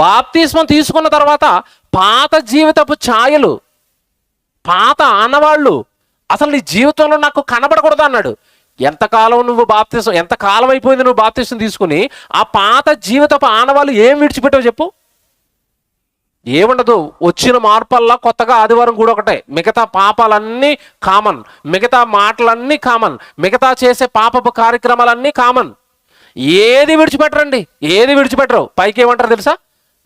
బాప్తిస్మం తీసుకున్న తర్వాత పాత జీవితపు ఛాయలు పాత ఆనవాళ్ళు అసలు నీ జీవితంలో నాకు కనబడకూడదు అన్నాడు. ఎంతకాలం నువ్వు బాప్తిసం ఎంత కాలం అయిపోయింది నువ్వు బాప్తిసం తీసుకుని ఆ పాత జీవితపు ఆనవాళ్ళు ఏం విడిచిపెట్టావు చెప్పు? ఏముండదు వచ్చిన మార్పల్లా కొత్తగా ఆదివారం కూడా ఒకటే. మిగతా పాపాలన్నీ కామన్ మిగతా మాటలన్నీ కామన్ మిగతా చేసే పాపపు కార్యక్రమాలన్నీ కామన్ ఏది విడిచిపెట్టరండి? ఏది విడిచిపెట్టరు? పైకి ఏమంటారు తెలుసా?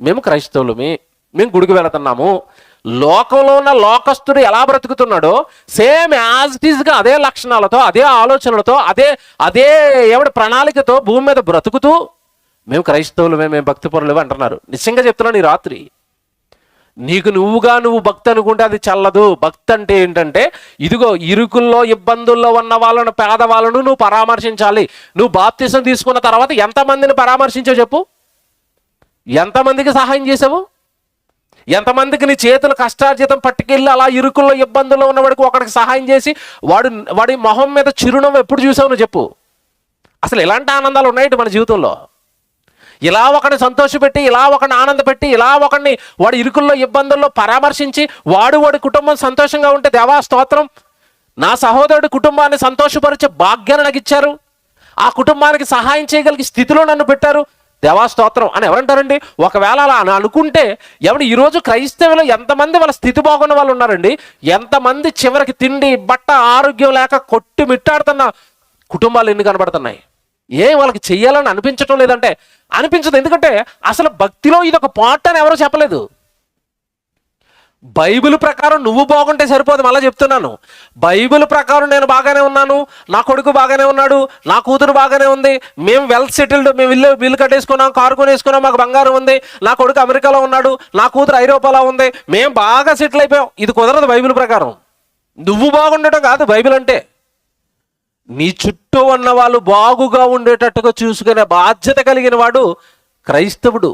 మేము క్రైస్తవులమే మేము గుడికి వెళుతున్నాము. లోకంలో ఉన్న లోకస్తుడు ఎలా బ్రతుకుతున్నాడో సేమ్ యాజ్ ఇట్ ఈస్గా అదే లక్షణాలతో అదే ఆలోచనలతో అదే అదే ఏమిటి ప్రణాళికతో భూమి మీద బ్రతుకుతూ మేము క్రైస్తవులమే మేము భక్తి పరులు అంటున్నారు. నిజంగా చెప్తున్నాను ఈ రాత్రి. నీకు నువ్వుగా నువ్వు భక్తి అనుకుంటే అది చల్లదు. భక్తి అంటే ఏంటంటే ఇదిగో ఇరుకుల్లో ఇబ్బందుల్లో ఉన్న వాళ్ళను పేదవాళ్ళను నువ్వు పరామర్శించాలి. నువ్వు బాప్తిసం తీసుకున్న తర్వాత ఎంతమందిని పరామర్శించావు చెప్పు? ఎంతమందికి సహాయం చేసావు ఎంతమందికి నీ చేతులు కష్టార్జితం పట్టుకెళ్ళి అలా ఇరుకుల్లో ఇబ్బందుల్లో ఉన్నవాడికి ఒకడికి సహాయం చేసి వాడు వాడి మొహం మీద చిరునవ్వు ఎప్పుడు చూసావు నువ్వు చెప్పు. అసలు ఎలాంటి ఆనందాలు ఉన్నాయి మన జీవితంలో? ఇలా ఒకడిని సంతోషపెట్టి ఇలా ఒకడిని ఆనందపెట్టి ఇలా ఒకడిని వాడి ఇరుకుల్లో ఇబ్బందుల్లో పరామర్శించి వాడు వాడి కుటుంబం సంతోషంగా ఉంటే దేవా స్తోత్రం. నా సహోదరుడి కుటుంబాన్ని సంతోషపరిచే భాగ్యాన్ని నాకు ఇచ్చారు. ఆ కుటుంబానికి సహాయం చేయగలిగే స్థితిలో నన్ను పెట్టారు. దేవాస్తోత్రం అని ఎవరంటారండి? ఒకవేళ అలా అని అనుకుంటే ఎవడు ఈరోజు క్రైస్తవులు ఎంతమంది వాళ్ళ స్థితి బాగున్న వాళ్ళు ఉన్నారండి? ఎంతమంది చివరికి తిండి బట్ట ఆరోగ్యం లేక కొట్టి మిట్టాడుతున్న కుటుంబాలు ఎన్ని కనబడుతున్నాయి? ఏం వాళ్ళకి చెయ్యాలని అనిపించటం లేదంటే అనిపించదు. ఎందుకంటే అసలు భక్తిలో ఇది ఒక పాట అని ఎవరో చెప్పలేదు. బైబిల్ ప్రకారం నువ్వు బాగుంటే సరిపోదు మళ్ళీ చెప్తున్నాను. బైబిల్ ప్రకారం నేను బాగానే ఉన్నాను నా కొడుకు బాగానే ఉన్నాడు నా కూతురు బాగానే ఉంది మేము వెల్ సెటిల్డ్ మేము ఇల్లు బిల్లు కట్టేసుకున్నాం కారు కొనేసుకున్నాం మాకు బంగారం ఉంది నా కొడుకు అమెరికాలో ఉన్నాడు నా కూతురు ఐరోపాలో ఉంది మేము బాగా సెటిల్ అయిపోయాం. ఇది కుదరదు బైబిల్ ప్రకారం. నువ్వు బాగుండటం కాదు బైబిల్ అంటే. నీ చుట్టూ ఉన్న వాళ్ళు బాగుగా ఉండేటట్టుగా చూసుకునే బాధ్యత కలిగిన వాడు క్రైస్తవుడు.